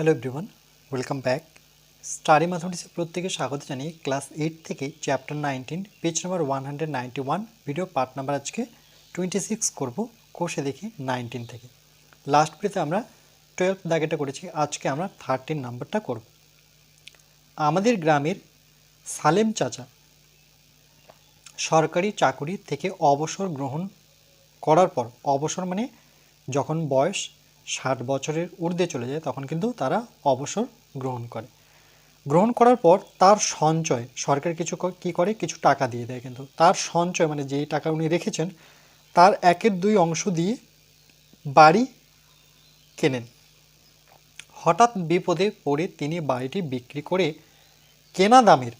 Hello everyone welcome back study ম্যাথমেটিক্সে প্রত্যেকে স্বাগত জানিয়ে ক্লাস এইট থেকে chapter nineteen page number one hundred ninety one video part number আজকে twenty six করব কোষে দেখি নাইনটিন থেকে। লাস্ট ভিডিওতে আমরা টুয়েলভ দাগেটা করেছি, আজকে আমরা থার্টিন নাম্বারটা করব। আমাদের গ্রামের সালেম চাচা সরকারি চাকুরি থেকে অবসর গ্রহণ করার পর, অবসর মানে যখন বয়স ষাট বছরের ঊর্ধ্বে চলে যায়, তখন কিন্তু তারা অবসর গ্রহণ করে। গ্রহণ করার পর তার সঞ্চয়, সরকার কিছু ক- করে? কিছু টাকা দিয়ে দেয় কিন্তু। তার সঞ্চয় মানে যেই টাকা উনি রেখেছেন, তার একের দুই অংশ দিয়ে বাড়ি কেনেন। হঠাৎ বিপদে পড়ে তিনি বাড়িটি বিক্রি করে কেনা দামের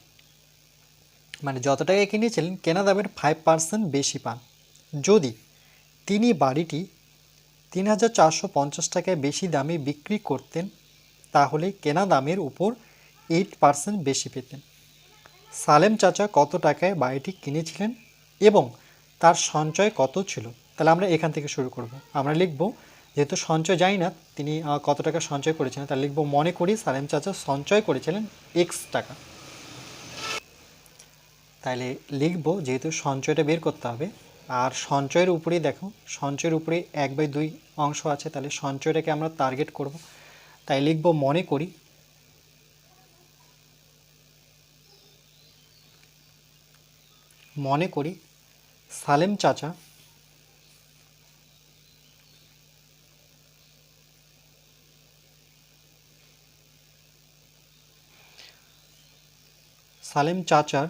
মানে যত টাকায় কিনেছিলেন, কেনা দামের ফাইভ পার্সেন্ট বেশি পান। যদি তিনি বাড়িটি তিন হাজার চারশো পঞ্চাশ টাকায় বেশি দামে বিক্রি করতেন তাহলে কেনা দামের উপর এইট পার্সেন্ট বেশি পেতেন। সালেম চাচা কত টাকায় বাড়িটি কিনেছিলেন এবং তার সঞ্চয় কত ছিল? তাহলে আমরা এখান থেকে শুরু করব। আমরা লিখব, যেহেতু সঞ্চয় জানি না, তিনি কত টাকা সঞ্চয় করেছিলেন, তাহলে লিখব, মনে করি সালেম চাচা সঞ্চয় করেছিলেন এক্স টাকা। তাহলে লিখব, যেহেতু সঞ্চয়টা বের করতে হবে আর সঞ্চয়ের উপরেই দেখো, সঞ্চয়ের উপরে এক বাই দুই অংশ আছে, তাহলে সঞ্চয়টাকে আমরা টার্গেট করব। তাই লিখব মনে করি মনে করি সালেম চাচা সালেম চাচার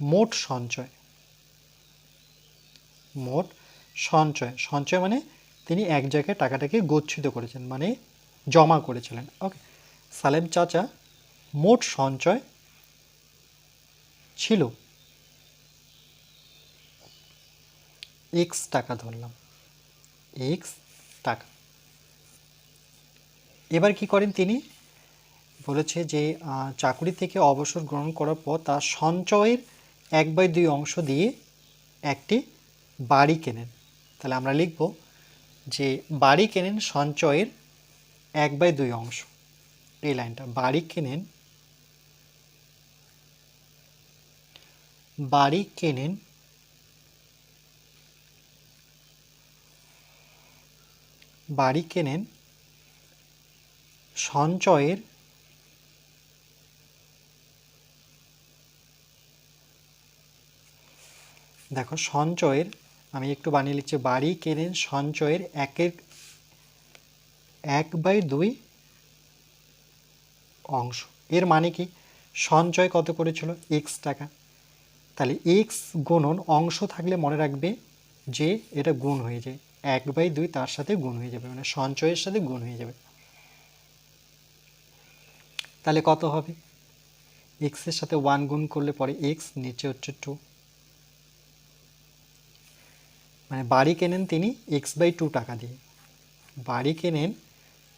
মোট সঞ্চয়। মোট সঞ্চয়। সঞ্চয় মানে তিনি এক জায়গায় টাকাটাকে গচ্ছিত করেছেন মানে জমা করেছিলেন। ওকে সালেম চাচা মোট সঞ্চয় ছিল এক্স টাকা ধরলাম। এক্স টাকা। এবার কি করেন তিনি? বলেছে যে চাকরি থেকে অবসর গ্রহণ করার পর তার সঞ্চয়ের এক বাই দুই অংশ দিয়ে একটি বাড়ি কেনেন। তাহলে আমরা লিখব যে বাড়ি কেনেন সঞ্চয়ের এক বাই দুই অংশ। এই লাইনটা, বাড়ি কেনেন বাড়ি কেনেন বাড়ি কেনেন সঞ্চয়ের দেখো, সঞ্চয়ের আমি একটু বানিয়ে লিখছি। বাড়ি কেনেন সঞ্চয়ের একের এক বাই দুই অংশ। এর মানে কি? সঞ্চয় কত করেছিল? এক্স টাকা। তাহলে এক্স গুণন অংশ থাকলে মনে রাখবে যে এটা গুণ হয়ে যায়। এক বাই দুই তার সাথে গুণ হয়ে যাবে মানে সঞ্চয়ের সাথে গুণ হয়ে যাবে। তাহলে কত হবে? এক্সের সাথে ওয়ান গুণ করলে পরে এক্স নিচে হচ্ছে টু মানে বাড়ি কেনেন তিনি এক্স বাই টু টাকা দিয়ে। বাড়ি কেনেন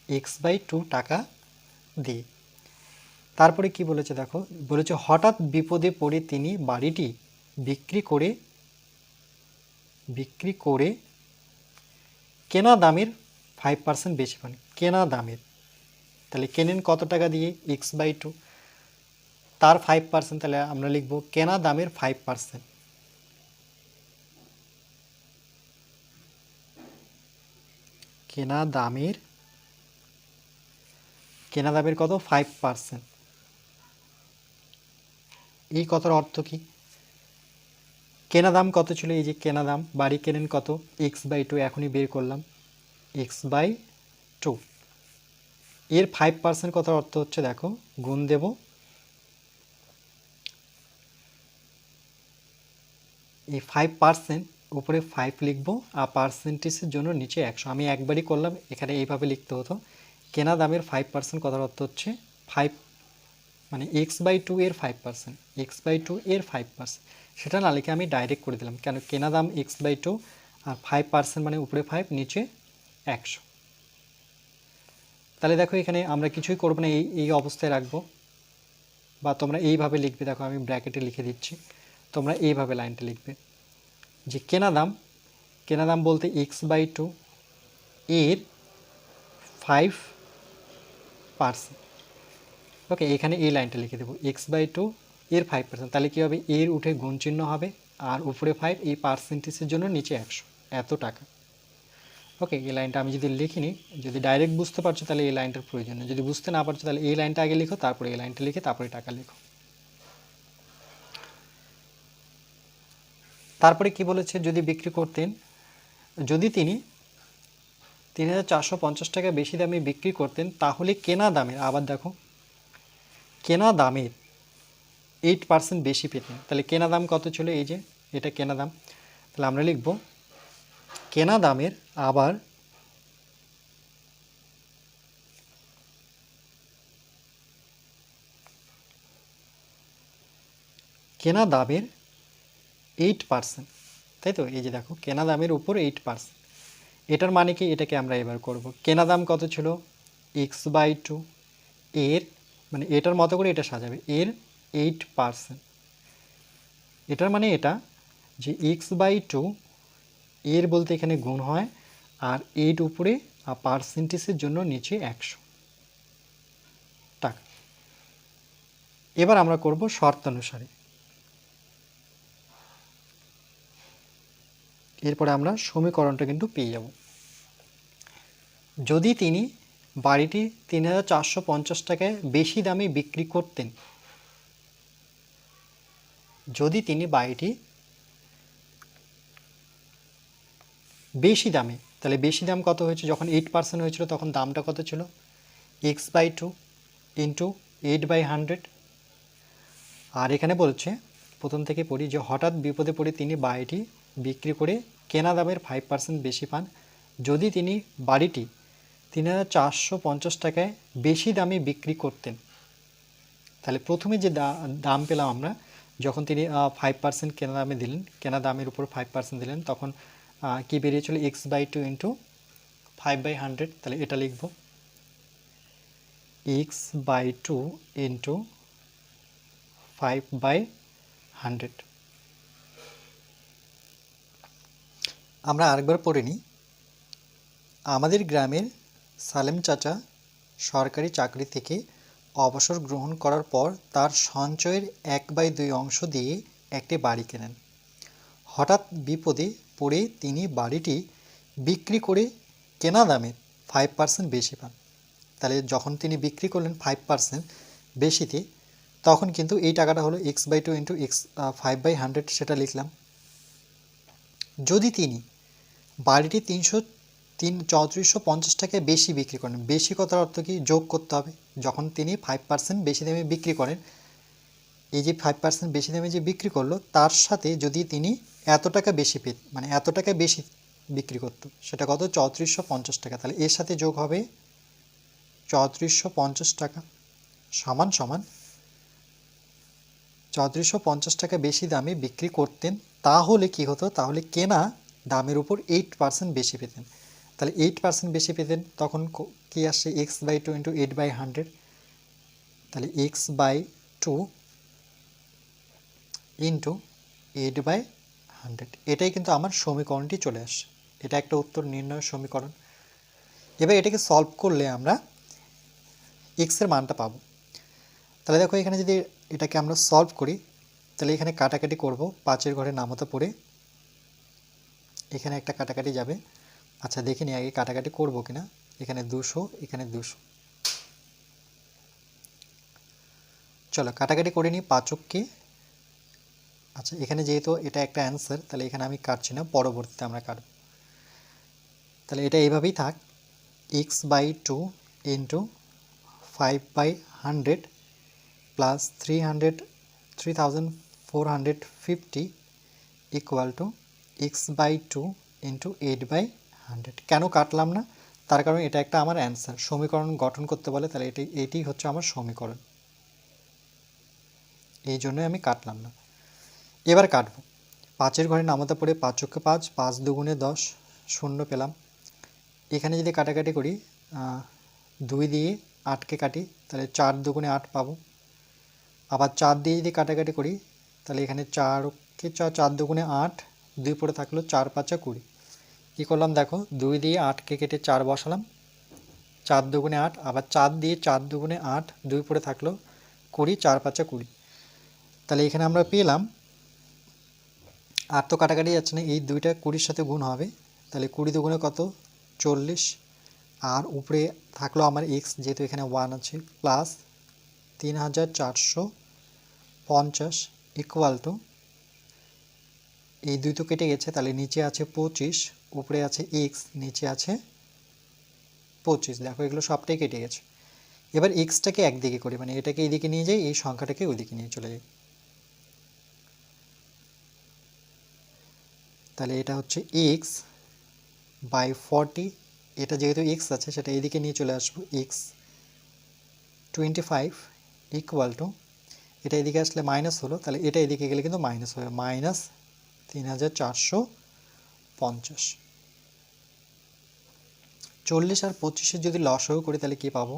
এক্স বাই টু টাকা দিয়ে। তারপরে কি বলেছে দেখো, বলেছে হঠাৎ বিপদে পড়ে তিনি বাড়িটি বিক্রি করে বিক্রি করে কেনা দামের ফাইভ পার্সেন্ট বেশি পান, কেনা দামের। তাহলে কেনেন কত টাকা দিয়ে এক্স বাই টু তার ফাইভ পার্সেন্ট তাহলে আমরা লিখব কেনা দামের ফাইভ পার্সেন্ট কেনা দামের কেনা দামের কত? ফাইভ পার্সেন্ট এই কথার অর্থ কি? কেনা দাম কত ছিল? এই যে কেনা দাম, বাড়ি কেনেন কত? এক্স বাই টু এখনই বের করলাম। এক্স বাই টু এর ফাইভ পার্সেন্ট কথার অর্থ হচ্ছে, দেখো, গুণ দেব। এই ফাইভ পার্সেন্ট উপরে ফাইভ লিখব, আর পার্সেন্টেজের জন্য নিচে একশো। আমি একবারই করলাম, এখানে এইভাবে লিখতে হতো। কেনা দামের ফাইভ পার্সেন্ট কথার অর্থ হচ্ছে ফাইভ মানে এক্স বাই টু এর five percent x by two এর ফাইভ পার্সেন্ট সেটা না লিখে আমি ডাইরেক্ট করে দিলাম, কেন কেনা দাম এক্স বাই টু আর ফাইভ পার্সেন্ট মানে উপরে ফাইভ নিচে একশো। তাহলে দেখো এখানে আমরা কিছুই করব না, এই এই অবস্থায় রাখব। বা তোমরা এইভাবে লিখবে, দেখো আমি ব্র্যাকেটে লিখে দিচ্ছি। তোমরা এইভাবে লাইনটা লিখবে। যে কেনা দাম কেনা দাম বলতে এক্স বাই টু এর ফাইভ পার্সেন্ট ওকে এখানে এই লাইনটা লিখে দেবো এক্স বাই টু এর ফাইভ পার্সেন্ট তাহলে কী হবে? এর উঠে গুণ চিহ্ন হবে, আর উপরে ফাইভ এই পার্সেন্টেজের জন্য নিচে একশো। এত টাকা। ওকে এই লাইনটা আমি যদি লিখিনি, যদি ডাইরেক্ট বুঝতে পারছ, তাহলে এই লাইনটার প্রয়োজন যদি বুঝতে না পারছ, তাহলে এই লাইনটা আগে লিখো, তারপরে এই লাইনটা লিখে তারপরে টাকা লিখো। তারপরে কি বলেছে যদি বিক্রি করতেন? যদি তিনি তিন হাজার চারশো পঞ্চাশ টাকা বেশি দামে বিক্রি করতেন, তাহলে কেনা দামের, আবার দেখো, কেনা দামের এইট পার্সেন্ট বেশি পেতেন। তাহলে কেনা দাম কত ছিল? এই যে, এটা কেনা দাম। তাহলে আমরা লিখব, কেনা দামের, আবার কেনা দামের এইট পার্সেন্ট তাই তো? এই যে দেখো, কেনা দামের উপর এইট পার্সেন্ট এটার মানে কি? এটাকে আমরা এবার করব। কেনা দাম কত ছিল? এক্স বাই টু এর মানে এটার মতো করে এটা সাজাবে। এর এইট পার্সেন্ট এটার মানে এটা যে এক্স বাই টু এর বলতে এখানে গুণ হয় আর এইট উপরে আর পার্সেন্টেজের জন্য নিচে একশো। টাকা। এবার আমরা করব শর্তানুসারে। এরপরে আমরা সমীকরণটা কিন্তু পেয়ে যাব। যদি তিনি বাড়িটি তিন হাজার চারশো পঞ্চাশ টাকায় বেশি দামে বিক্রি করতেন, যদি তিনি বাড়িটি বেশি দামে, তাহলে বেশি দাম কত হয়েছে? যখন এইট পার্সেন্ট হয়েছিল, তখন দামটা কত ছিল? X by two into eight by hundred আর এখানে বলছে, প্রথম থেকে পড়ি যে হঠাৎ বিপদে পড়ে তিনি বাড়িটি বিক্রি করে কেনা দামের ফাইভ পার্সেন্ট বেশি পান। যদি তিনি বাড়িটি তিন হাজার চারশো পঞ্চাশ টাকায় বেশি দামে বিক্রি করতেন। তাহলে প্রথমে যে দাম পেলাম আমরা, যখন তিনি ফাইভ পার্সেন্ট কেনা দামে দিলেন, কেনা দামের উপর ফাইভ পার্সেন্ট দিলেন, তখন কি বেরিয়েছিল? X by two into five by hundred তাহলে এটা লিখব। X by two into five by hundred আমরা আরেকবার পড়ে নিই। আমাদের গ্রামের সালেম চাচা সরকারি চাকরি থেকে অবসর গ্রহণ করার পর তার সঞ্চয়ের এক বাই দুই অংশ দিয়ে একটি বাড়ি কেনেন। হঠাৎ বিপদে পড়ে তিনি বাড়িটি বিক্রি করে কেনা দামে ফাইভ পার্সেন্ট বেশি পান। তাহলে যখন তিনি বিক্রি করলেন ফাইভ পার্সেন্ট বেশিতে, তখন কিন্তু এই টাকাটা হলো x by two into x five by hundred সেটা লিখলাম। যদি তিনি বাড়িটি তিনশো তিন চৌত্রিশশো পঞ্চাশ টাকায় বেশি বিক্রি করেন। বেশি কথার অর্থ কি? যোগ করতে হবে। যখন তিনি ফাইভ পার্সেন্ট বেশি দামে বিক্রি করেন, এই যে ফাইভ পার্সেন্ট বেশি দামে যে বিক্রি করল, তার সাথে যদি তিনি এত টাকা বেশি পেত মানে এত টাকা বেশি বিক্রি করতো, সেটা কত? চৌত্রিশশো পঞ্চাশ টাকা। তাহলে এর সাথে যোগ হবে চৌত্রিশশো পঞ্চাশ টাকা সমান সমান চৌত্রিশশো পঞ্চাশ টাকা বেশি দামে বিক্রি করতেন, তাহলে কি হতো? তাহলে কেনা দামের উপর এইট পার্সেন্ট বেশি পেতেন। তাহলে এইট পার্সেন্ট বেশি পেতেন, তখন কী আসছে? X by two into eight by hundred তাহলে x by two into eight by hundred এটাই কিন্তু আমার সমীকরণটি চলে আসছে। এটা একটা উত্তর নির্ণয় সমীকরণ। এবার এটাকে সলভ করলে আমরা এক্সের মানটা পাবো। তাহলে দেখো এখানে যদি এটাকে আমরা সলভ করি, তাহলে এখানে কাটাকাটি করব, পাঁচের ঘরে নামতা পড়ে এখানে একটা কাটাকাটি যাবে। আচ্ছা দেখে নিই আগে কাটাকাটি করব কিনা। এখানে দুশো এখানে দুশো। চলো, কাটাকাটি করে নিই পাচককে। আচ্ছা এখানে যেহেতু এটা একটা অ্যান্সার তাহলে এখানে আমি কাটছি না, পরবর্তীতে আমরা কাটব। তাহলে এটা এইভাবেই থাক। X by two into five by hundred plus three hundred three thousand four hundred fifty equal to x by two into eight by hundred কেন কাটলাম না? তার কারণ এটা একটা আমার অ্যান্সার সমীকরণ গঠন করতে বলে তাহলে এটি এটি হচ্ছে আমার সমীকরণ। এই জন্যই আমি কাটলাম না। এবার কাটব। পাঁচের ঘরে নামতে পড়ে পাঁচ চক্ষে পাঁচ পাঁচ দুগুণে দশ, শূন্য পেলাম। এখানে যদি কাটাকাটি করি দুই দিয়ে আটকে কাটি, তাহলে চার দুগুণে আট পাবো। আবার চার দিয়ে যদি কাটাকাটি করি, তাহলে এখানে চারকে চার চার দুগুণে আট দুই পড়ে থাকল চার, পাঁচা কুড়ি। কী করলাম দেখো, দুই দিয়ে আটকে কেটে চার বসালাম। চার দুগুণে আট, আবার চার দিয়ে চার দুগুণে আট, দুই পরে থাকল কুড়ি, চার, পাঁচা কুড়ি। তাহলে এখানে আমরা পেলাম আট তো কাটাকাটি যাচ্ছে না, এই দুইটা কুড়ির সাথে গুণ হবে। তাহলে কুড়ি দুগুণে কত? চল্লিশ। আর উপরে থাকল আমার এক্স যেহেতু এখানে ওয়ান আছে প্লাস তিন হাজার চারশো পঞ্চাশ ইকুয়াল টু এই দুই তো কেটে গেছে, তাহলে নিচে আছে পঁচিশ, উপরে আছে এক্স নিচে আছে পঁচিশ। দেখো, এগুলো সবটাই কেটে গেছে। এবার এক্সটাকে একদিকে করি মানে এটাকে এইদিকে নিয়ে যাই, এই সংখ্যাটাকে ওইদিকে নিয়ে চলে যাই। তাহলে এটা হচ্ছে এক্স বাই ফর্টি এটা যেহেতু এক্স আছে, সেটা এদিকে নিয়ে চলে আসব x twenty five equal to এটা এদিকে আসলে মাইনাস হলো, তাহলে এটা এদিকে গেলে কিন্তু মাইনাস হবে মাইনাস তিন হাজার চারশো পঞ্চাশ। চল্লিশ আর পঁচিশের যদি লসও করি, তাহলে কী পাবো?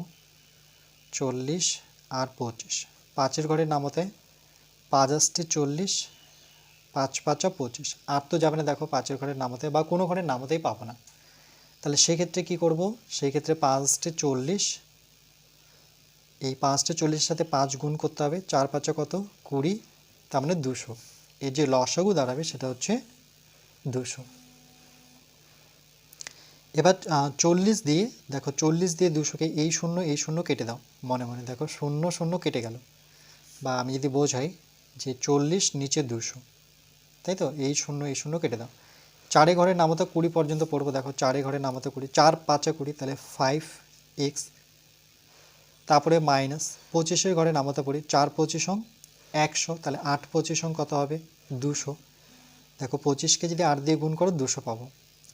চল্লিশ আর পঁচিশ। পাঁচের ঘরের নামতে পাঁচ আসছে চল্লিশ, পাঁচ পাঁচা পঁচিশ। আর তো যাবে না, দেখো পাঁচের ঘরের নামতে বা কোনো ঘরের নামতেই পাবো না। তাহলে সেক্ষেত্রে কি করব? সেই ক্ষেত্রে পাঁচটে চল্লিশ, এই পাঁচটা চল্লিশের সাথে পাঁচ গুণ করতে হবে, চার পাঁচা কত? কুড়ি, তার মানে দুশো। এর যে লসাগু দাঁড়াবে সেটা হচ্ছে দুশো। এবার চল্লিশ দিয়ে, দেখো চল্লিশ দিয়ে দুশোকে এই শূন্য এই শূন্য কেটে দাও মনে মনে। দেখো শূন্য শূন্য কেটে গেল। বা আমি যদি বোঝাই যে চল্লিশ নিচে দুশো, তাই তো? এই শূন্য এই শূন্য কেটে দাও। চারে ঘরে নামতে কুড়ি পর্যন্ত পড়ব, দেখো চারে ঘরে নামতে কুড়ি, চার পাঁচে কুড়ি, তাহলে ফাইভ এক্স তারপরে মাইনাস পঁচিশের ঘরে নামাতে পড়ি চার পঁচিশ একশো, তাহলে আট পঁচিশ কত হবে? দুশো। দেখো, পঁচিশকে যদি আট দিয়ে গুণ করো, দুশো পাবো।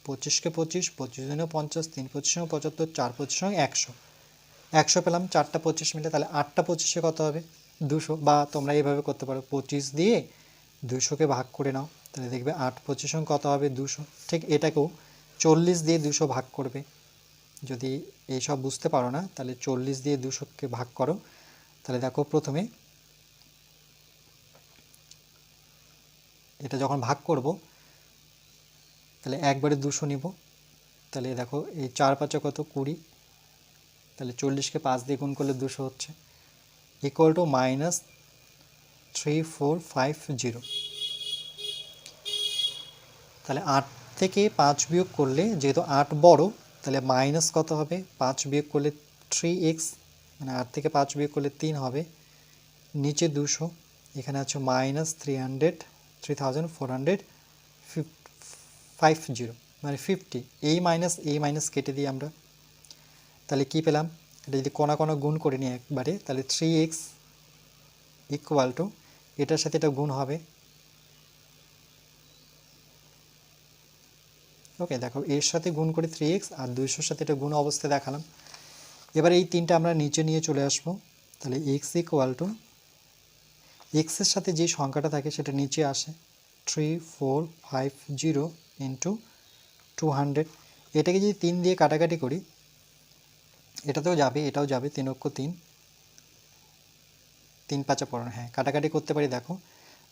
পঁচিশকে পঁচিশ পঁচিশ দিনে পঞ্চাশ, তিন পঁচিশ সঙ্গে পঁচাত্তর, চার পঁচিশ সঙ্গে একশো। একশো পেলাম, চারটা পঁচিশ মিলে, তাহলে আটটা পঁচিশে কত হবে? দুশো। বা তোমরা এইভাবে করতে পারো, পঁচিশ দিয়ে দুশোকে ভাগ করে নাও। তাহলে দেখবে আট পঁচিশ কত হবে? দুশো। ঠিক এটাকেও চল্লিশ দিয়ে দুশো ভাগ করবে। যদি এইসব বুঝতে পারো না, তাহলে চল্লিশ দিয়ে দুশোকে ভাগ করো। তাহলে দেখো, প্রথমে এটা যখন ভাগ করব, তাহলে একবারে দুশো নিব। তাহলে দেখো এই চার পাঁচে কত? কুড়ি। তাহলে চল্লিশকে পাঁচ দিয়ে গুণ করলে দুশো হচ্ছে। Equal to minus three four five zero তাহলে আট থেকে পাঁচ বিয়োগ করলে যেহেতু আট বড়, তাহলে মাইনাস কত হবে? পাঁচ বিয়োগ করলে থ্রি এক্স মানে আট থেকে পাঁচ বিয়োগ করলে তিন হবে। নিচে দুশো, এখানে আছে minus three hundred three thousand four hundred five zero মানে ফিফটি এই মাইনাস এই মাইনাস কেটে দিই আমরা তাহলে কি পেলাম? এটা যদি কোনা কোনা গুণ করে নিই একবারে, তাহলে থ্রি এক্স ইকুয়াল টু এটার সাথে এটা গুণ হবে। ওকে দেখো, এর সাথে গুণ করে থ্রি এক্স আর দুইশোর সাথে এটা গুণ অবস্থায় দেখালাম। এবার এই তিনটা আমরা নিচে নিয়ে চলে আসব। তাহলে এক্স ইকুয়াল টু এক্সের সাথে যে সংখ্যাটা থাকে সেটা নিচে আসে three four five zero into two hundred এটাকে যদি তিন দিয়ে কাটাকাটি করি, এটাতেও যাবে, এটাও যাবে, তিন অক্ষ তিন। তিন পাঁচা পড়ানো হ্যাঁ কাটাকাটি করতে পারি, দেখো।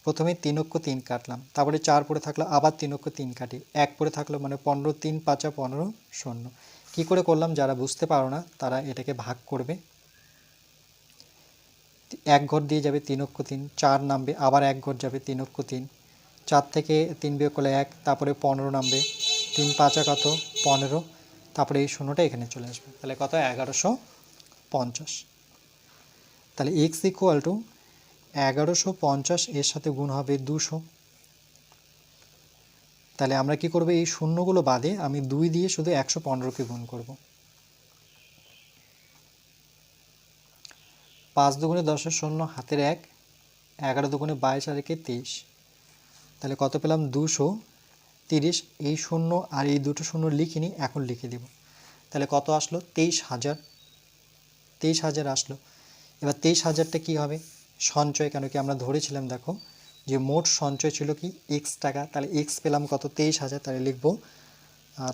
প্রথমে তিন অক্ষ তিন কাটলাম, তারপরে চার পরে থাকল, আবার তিন অক্ষ তিন কাটি। এক পরে থাকল মানে পনেরো, তিন, পাঁচা পনেরো, শূন্য। কী করে করলাম, যারা বুঝতে পারো না, তারা এটাকে ভাগ করবে। এক ঘর দিয়ে যাবে তিন অক্ষ তিন, চার নামবে, আবার এক ঘর যাবে তিন অক্ষ তিন। চার থেকে তিন বিয়োগ করলে এক, তারপরে পনেরো নামবে। তিন পাঁচা কত পনেরো। তারপরে এই শূন্যটা এখানে চলে আসবে। তাহলে কত? এগারোশো পঞ্চাশ। তাহলে এক্স ইকুয়াল টু এগারোশো পঞ্চাশ এর সাথে গুণ হবে দুশো। তাহলে আমরা কি করব? এই শূন্যগুলো বাদে আমি দুই দিয়ে শুধু একশো পনেরোকে গুণ করব। পাঁচ দুগুণে দশের শূন্য, হাতের এক, এগারো দুগুণে বাইশ আর একে তেইশ। তাহলে কত পেলাম? দুশো তিরিশ। এই শূন্য আর এই দুটো শূন্য লিখিনি, এখন লিখে দিব। তাহলে কত আসলো? তেইশ হাজার। তেইশ হাজার আসলো। এবার তেইশ হাজারটা কী হবে? সঞ্চয়, কেন কি আমরা ধরেছিলাম, দেখো, যে মোট সঞ্চয় ছিল কি? এক্স টাকা। তাহলে এক্স পেলাম কত? তেইশ হাজার। তাহলে লিখব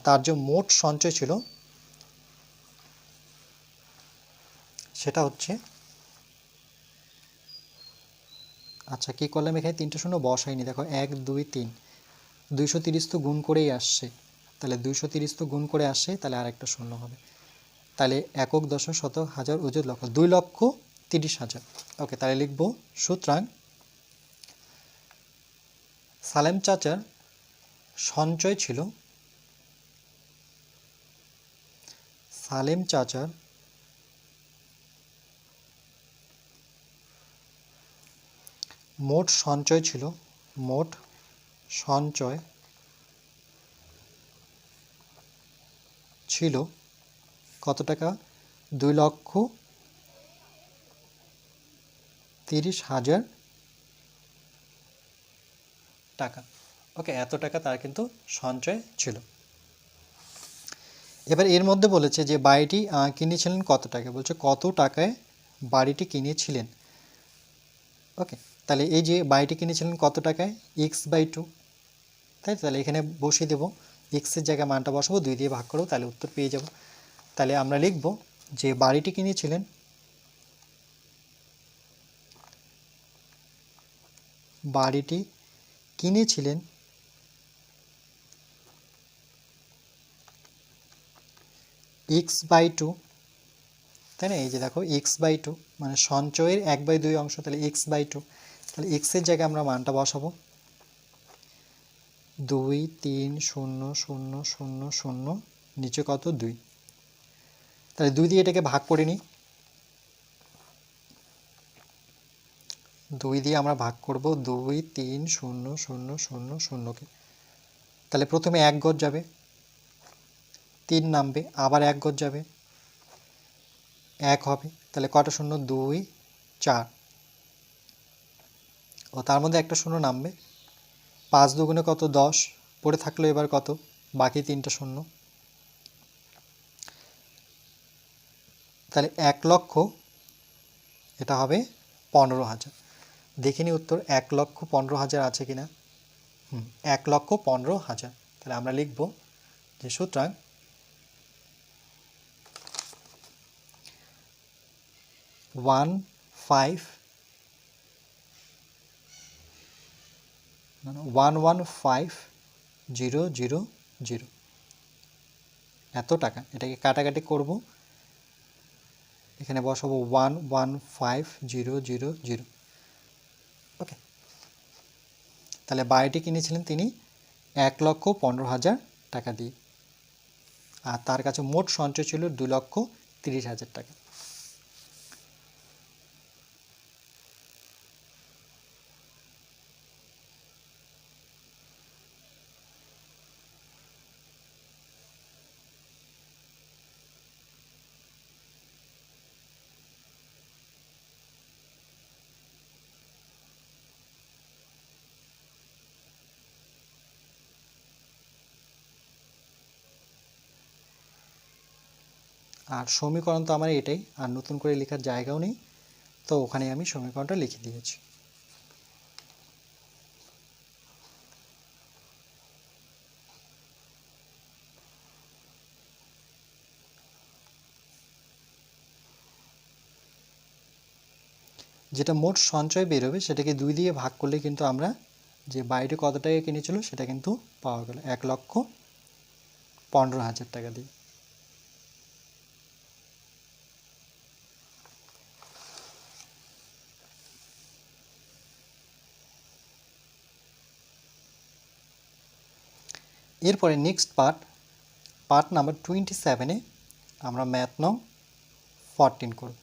তার যে মোট সঞ্চয় ছিল, সেটা হচ্ছে আচ্ছা কী করলাম এখানে তিনটে শূন্য বসাইনি দেখো, এক, দুই, তিন। দুইশো তিরিশ তো গুণ করেই আসছে। তাহলে দুইশো তিরিশ তো গুণ করে আসছে তাহলে আর একটা শূন্য হবে। তাহলে একক দশক শতক হাজার অযুত লক্ষ দুই লক্ষ তিরিশ হাজার। ওকে, তাহলে লিখব সুতরাং সালেম চাচার সঞ্চয় ছিল। সালেম চাচার মোট সঞ্চয় ছিল, মোট সঞ্চয় ছিল কত টাকা? দুই লক্ষ তিরিশ হাজার টাকা। ওকে, এত টাকা তার কিন্তু সঞ্চয় ছিল। এবার এর মধ্যে বলেছে যে বাড়িটি কিনেছিলেন কত টাকা বলছে কত টাকায় বাড়িটি কিনেছিলেন? ওকে তাহলে এই যে বাড়িটি কিনেছিলেন কত টাকায়? এক্স বাই টু তাই? তাহলে এখানে বসিয়ে দেবো। এক্সের জায়গায় মানটা বসাবো, দুই দিয়ে ভাগ করব, তাহলে উত্তর পেয়ে যাব। তাহলে আমরা লিখব যে বাড়িটি কিনেছিলেন বাড়িটি কিনেছিলেন এক্স বাই টু তাই না? এই যে দেখো এক্স বাই টু মানে সঞ্চয়ের এক বাই দুই অংশ, তাহলে এক্স বাই টু তাহলে এক্সের জায়গায় আমরা মানটা বসাবো। দুই, তিন, শূন্য শূন্য শূন্য শূন্য, নিচে কত? দুই। তাহলে দুই দিয়ে এটাকে ভাগ করে নিই। দুই দিয়ে আমরা ভাগ করব দুই, তিন, শূন্য শূন্য শূন্য, শূন্যকে। তাহলে প্রথমে এক গজ যাবে। তিন নামবে, আবার এক গজ যাবে। এক হবে, তাহলে কটা শূন্য? দুই, চার। ও তার মধ্যে একটা শূন্য নামবে। পাঁচ দুগুণে কত? দশ। পড়ে থাকল এবার কত? বাকি তিনটা শূন্য। তাহলে এক লক্ষ, এটা হবে পনেরো হাজার। দেখিনি উত্তর, এক লক্ষ পনেরো হাজার আছে কিনা। হুম, এক লক্ষ পনেরো হাজার। তাহলে আমরা লিখব যে সুতরাং one five one one five zero zero zero এত টাকা, এটাকে কাটাকাটি করব। এখানে বসাবো one one five zero zero zero okay. তাহলে বাড়িটি কিনেছিলেন তিনি এক লক্ষ পনেরো হাজার টাকা দিয়ে। আর তার কাছে মোট সঞ্চয় ছিল দু লক্ষ তিরিশ হাজার টাকা। আর সমীকরণ তো আমার এটাই, আর নতুন করে লেখার জায়গাও নেই, তো ওখানে আমি সমীকরণটা লিখে দিয়েছি। যেটা মোট সঞ্চয় বেরোবে, সেটাকে দুই দিয়ে ভাগ করলে কিন্তু আমরা যে বাইরে কত টাকা কিনেছিল, সেটা কিন্তু পাওয়া গেল এক লক্ষ পনেরো হাজার টাকা দিয়ে। এরপরে next part part number twenty সেভেনে আমরা ম্যাথ নং ফরটিন করব।